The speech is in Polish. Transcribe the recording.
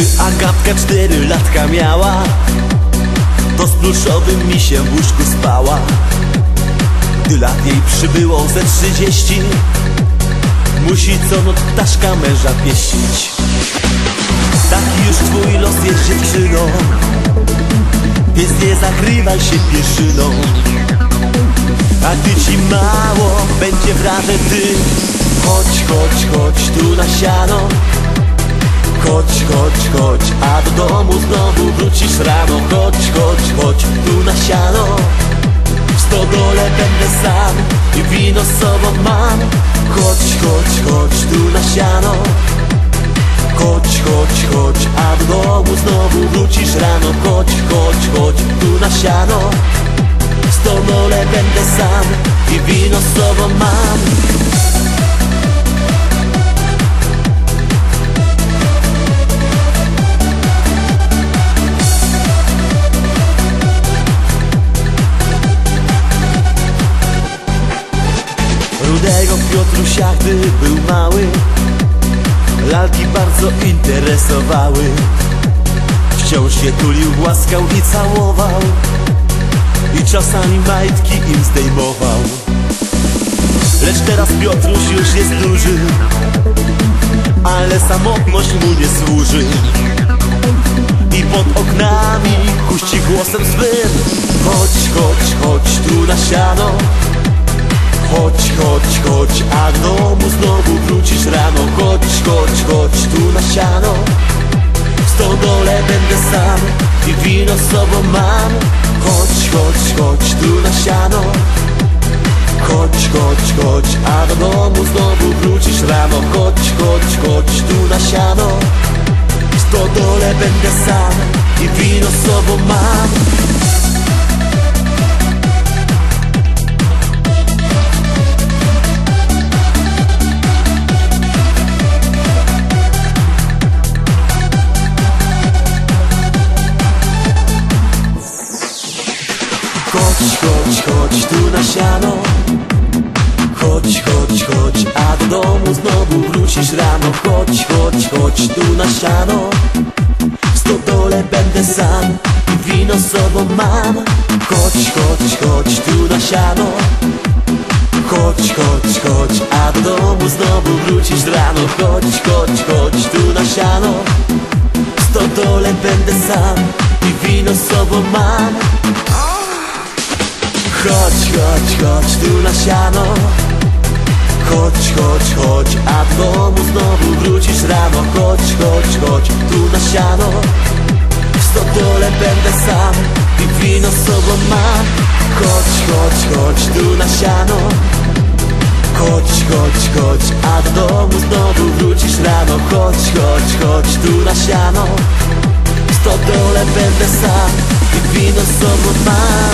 Gdy Agatka cztery latka miała. To z pluszowym misiem w łóżku spała. Gdy lat jej przybyło ze trzydzieści Musi co noc ptaszka męża pieścić. Taki już twój los jest dziewczyną. Więc nie zakrywaj się pieszyną. A gdy ci mało będzie wrażę ty Chodź, chodź, chodź tu na siano a do domu znowu wrócisz rano. Chodź, chodź, chodź tu na siano. W stodole będę sam i wino z sobą mam. Chodź, chodź, chodź tu na siano. Chodź, chodź, chodź, a do domu znowu wrócisz rano. Chodź, chodź, chodź tu na siano. W stodole będę sam i wino z sobą mam Piotrusia, gdy był mały. Lalki bardzo interesowały. Wciąż się tulił, głaskał i całował. I czasami majtki im zdejmował. Lecz teraz Piotruś już jest duży. Ale samotność mu nie służy. I pod oknami kuści głosem swym. Chodź, chodź, chodź tu na siano Chodź, chodź, a do domu znowu wrócisz rano. Chodź, chodź, chodź tu na siano W stodole będę sam i wino z sobą mam. Chodź, chodź, chodź tu na siano Chodź, chodź, chodź, a do domu znowu wrócisz rano. Chodź, chodź, chodź tu na siano W stodole będę sam i wino z sobą mam Chodź, chodź, tu na siano. Chodź, chodź, chodź, a do domu znowu wrócisz rano. Chodź, chodź, chodź tu na siano. W stodole będę sam i wino z sobą mam. Chodź, chodź, chodź tu na siano. Chodź, chodź, chodź, a do domu znowu wrócisz rano. Chodź, chodź, chodź tu na siano. W stodole będę sam i wino z sobą mam Chodź, chodź, chodź tu na siano. Chodź, chodź, chodź, a do domu znowu wrócisz rano. Chodź, chodź, chodź tu na siano. W stodole będę sam i wino z sobą mam. Chodź, chodź, chodź tu na siano. Chodź, chodź, chodź, a do domu znowu wrócisz rano. Chodź, chodź, chodź tu na siano. W stodole będę sam i wino z sobą mam